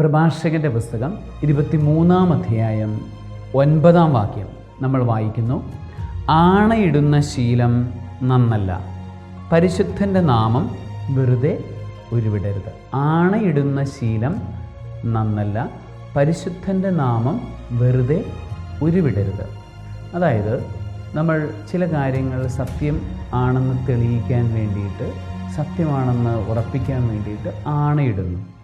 പ്രഭാഷകന്റെ പുസ്തകം ഇരുപത്തിമൂന്നാം അധ്യായം ഒൻപതാം വാക്യം നമ്മൾ വായിക്കുന്നു. ആണയിടുന്ന ശീലം നന്നല്ല. പരിശുദ്ധന്റെ നാമം വെറുതെ ഉരുവിടരുത്. ആണയിടുന്ന ശീലം നന്നല്ല. പരിശുദ്ധന്റെ നാമം വെറുതെ ഉരുവിടരുത്. അതായത് നമ്മൾ ചില കാര്യങ്ങൾ സത്യം ആണെന്ന് തെളിയിക്കാൻ വേണ്ടിയിട്ട് സത്യമാണെന്ന് ഉറപ്പിക്കാൻ വേണ്ടിയിട്ട് ആണയിടുന്നു.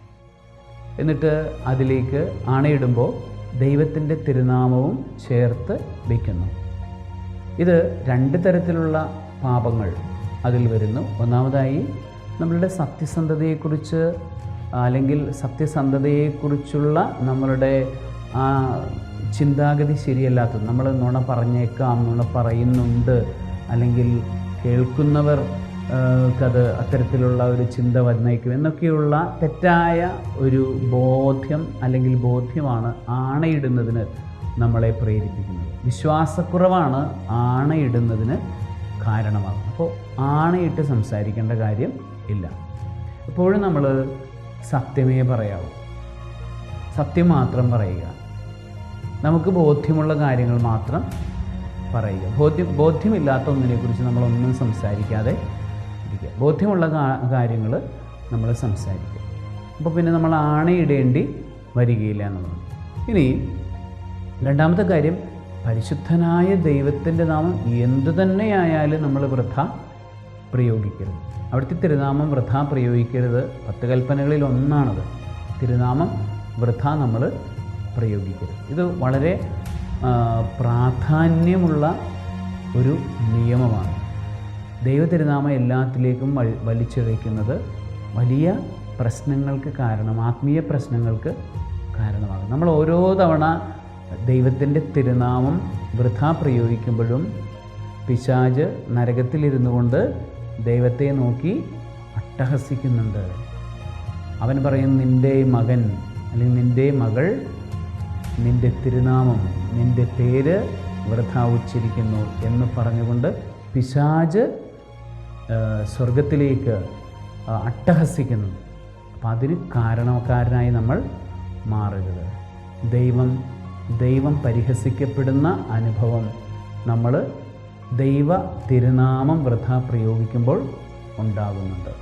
എന്നിട്ട് അതിലേക്ക് അണയിടുമ്പോൾ ദൈവത്തിന്റെ തിരുനാമവും ചേർത്ത് വയ്ക്കുന്നു. ഇത് രണ്ട് തരത്തിലുള്ള പാപങ്ങൾ അതിൽ വരുന്നു. ഒന്നാമതായി നമ്മളുടെ സത്യസന്ധതയെക്കുറിച്ച് അല്ലെങ്കിൽ സത്യസന്ധതയെക്കുറിച്ചുള്ള നമ്മളുടെ ചിന്താഗതി ശരിയല്ലാത്തത്. നമ്മൾ നുണ പറഞ്ഞേക്കാം നുണ പറയുന്നുണ്ട്. അല്ലെങ്കിൽ കേൾക്കുന്നവർ അത് അത്തരത്തിലുള്ള ഒരു ചിന്ത വന്നേക്കും. എന്നൊക്കെയുള്ള തെറ്റായ ഒരു ബോധ്യം അല്ലെങ്കിൽ ബോധ്യമാണ് ആണയിടുന്നതിന് നമ്മളെ പ്രേരിപ്പിക്കുന്നത്. വിശ്വാസക്കുറവാണ് ആണയിടുന്നതിന് കാരണമാകുന്നത്. അപ്പോൾ ആണയിട്ട് സംസാരിക്കേണ്ട കാര്യം ഇല്ല. എപ്പോഴും നമ്മൾ സത്യമേ പറയാവൂ. സത്യം മാത്രം പറയുക. നമുക്ക് ബോധ്യമുള്ള കാര്യങ്ങൾ മാത്രം പറയുക. ബോധ്യം ബോധ്യമില്ലാത്ത ഒന്നിനെക്കുറിച്ച് നമ്മളൊന്നും സംസാരിക്കാതെ ഇരിക്കുക ബോധ്യമുള്ള കാര്യങ്ങൾ നമ്മൾ സംസാരിക്കുക. അപ്പോൾ പിന്നെ നമ്മൾ ആണയിടേണ്ടി വരികയില്ല എന്നുള്ളത്. ഇനി രണ്ടാമത്തെ കാര്യം പരിശുദ്ധനായ ദൈവത്തിന്റെ നാമം എന്തു തന്നെയായാലും നമ്മൾ വൃഥ പ്രയോഗിക്കരുത്. അവിടുത്തെ തിരുനാമം വൃഥ പ്രയോഗിക്കരുത്. പത്ത് കൽപ്പനകളിൽ ഒന്നാണത്. തിരുനാമം വൃഥ നമ്മൾ പ്രയോഗിക്കരുത്. ഇത് വളരെ പ്രാധാന്യമുള്ള ഒരു നിയമമാണ്. ദൈവ തിരുനാമം എല്ലാത്തിലേക്കും വലിച്ചിഴയ്ക്കുന്നത് വലിയ പ്രശ്നങ്ങൾക്ക് കാരണം ആത്മീയ പ്രശ്നങ്ങൾക്ക് കാരണമാകും. നമ്മൾ ഓരോ തവണ ദൈവത്തിന്റെ തിരുനാമം വൃഥ പ്രയോഗിക്കുമ്പോഴും പിശാജ് നരകത്തിലിരുന്നു കൊണ്ട് ദൈവത്തെ നോക്കി അട്ടഹസിക്കുന്നുണ്ട്. അവൻ പറയും നിന്റെ മകൻ അല്ലെങ്കിൽ നിന്റെ മകൾ നിന്റെ തിരുനാമം നിന്റെ പേര് വൃഥ ഉച്ചരിക്കുന്നു എന്ന് പറഞ്ഞുകൊണ്ട് പിശാജ് സ്വർഗത്തിലേക്ക് അട്ടഹസിക്കുന്നു. അപ്പം അതിന് കാരണക്കാരനായി നമ്മൾ മാറരുത് ദൈവം ദൈവം പരിഹസിക്കപ്പെടുന്ന അനുഭവം നമ്മൾ ദൈവ തിരുനാമം വൃഥ പ്രയോഗിക്കുമ്പോൾ ഉണ്ടാകുന്നുണ്ട്.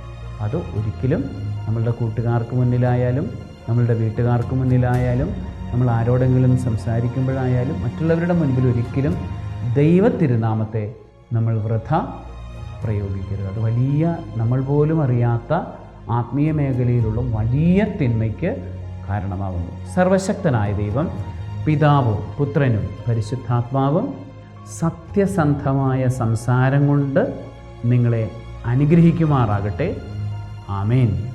അത് ഒരിക്കലും നമ്മളുടെ കൂട്ടുകാർക്ക് മുന്നിലായാലും നമ്മളുടെ വീട്ടുകാർക്ക് മുന്നിലായാലും നമ്മൾ ആരോടെങ്കിലും സംസാരിക്കുമ്പോഴായാലും മറ്റുള്ളവരുടെ മുൻപിൽ ഒരിക്കലും ദൈവ തിരുനാമത്തെ നമ്മൾ വൃഥ പ്രയോഗിക്കരുത്. അത് വലിയ നമ്മൾ പോലും അറിയാത്ത ആത്മീയ മേഖലയിലുള്ള വലിയ തിന്മയ്ക്ക് കാരണമാകുന്നു സർവശക്തനായ ദൈവം പിതാവും പുത്രനും പരിശുദ്ധാത്മാവും സത്യസന്ധമായ സംസാരം കൊണ്ട് നിങ്ങളെ അനുഗ്രഹിക്കുമാറാകട്ടെ. ആമേൻ.